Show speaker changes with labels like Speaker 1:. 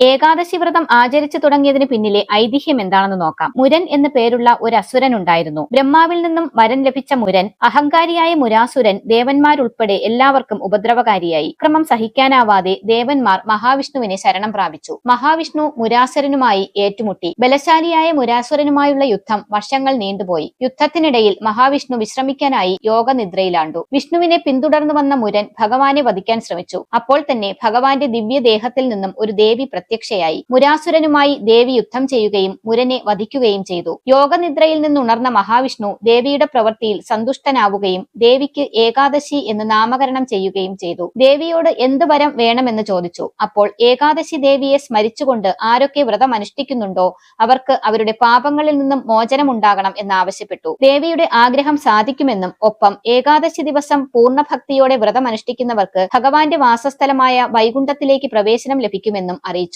Speaker 1: ഏകാദശി വ്രതം ആചരിച്ചു തുടങ്ങിയതിന് പിന്നിലെ ഐതിഹ്യം എന്താണെന്ന് നോക്കാം. മുരൻ എന്ന പേരുള്ള ഒരു അസുരൻ ഉണ്ടായിരുന്നു. ബ്രഹ്മാവിൽ നിന്നും വരൻ ലഭിച്ച മുരൻ അഹങ്കാരിയായ മുരാസുരൻ ദേവന്മാരുൾപ്പെടെ എല്ലാവർക്കും ഉപദ്രവകാരിയായി. ക്രമം സഹിക്കാനാവാതെ ദേവന്മാർ മഹാവിഷ്ണുവിനെ ശരണം പ്രാപിച്ചു. മഹാവിഷ്ണു മുരാസുരനുമായി ഏറ്റുമുട്ടി. ബലശാലിയായ മുരാസുരനുമായുള്ള യുദ്ധം വർഷങ്ങൾ നീണ്ടുപോയി. യുദ്ധത്തിനിടയിൽ മഹാവിഷ്ണു വിശ്രമിക്കാനായി യോഗനിദ്രയിലാണ്ടു. വിഷ്ണുവിനെ പിന്തുടർന്നു വന്ന മുരൻ ഭഗവാനെ വധിക്കാൻ ശ്രമിച്ചു. അപ്പോൾ തന്നെ ഭഗവാന്റെ ദിവ്യദേഹത്തിൽ നിന്നും ഒരു ദേവി പ്രത്യക്ഷയായി മുരാസുരനുമായി ദേവി യുദ്ധം ചെയ്യുകയും മുരനെ വധിക്കുകയും ചെയ്തു. യോഗനിദ്രയിൽ നിന്നുണർന്ന മഹാവിഷ്ണു ദേവിയുടെ പ്രവൃത്തിയിൽ സന്തുഷ്ടനാവുകയും ദേവിക്ക് ഏകാദശി എന്ന് നാമകരണം ചെയ്യുകയും ചെയ്തു. ദേവിയോട് എന്ത് വരം വേണമെന്ന് ചോദിച്ചു. അപ്പോൾ ഏകാദശി ദേവിയെ സ്മരിച്ചുകൊണ്ട് ആരൊക്കെ വ്രതം അനുഷ്ഠിക്കുന്നുണ്ടോ അവർക്ക് അവരുടെ പാപങ്ങളിൽ നിന്നും മോചനമുണ്ടാകണം എന്നാവശ്യപ്പെട്ടു ദേവിയുടെ ആഗ്രഹം സാധിക്കുമെന്നും ഒപ്പം ഏകാദശി ദിവസം പൂർണ ഭക്തിയോടെ വ്രതം അനുഷ്ഠിക്കുന്നവർക്ക് ഭഗവാന്റെ വാസസ്ഥലമായ വൈകുണ്ഠത്തിലേക്ക് പ്രവേശനം ലഭിക്കുമെന്നും അറിയിച്ചു.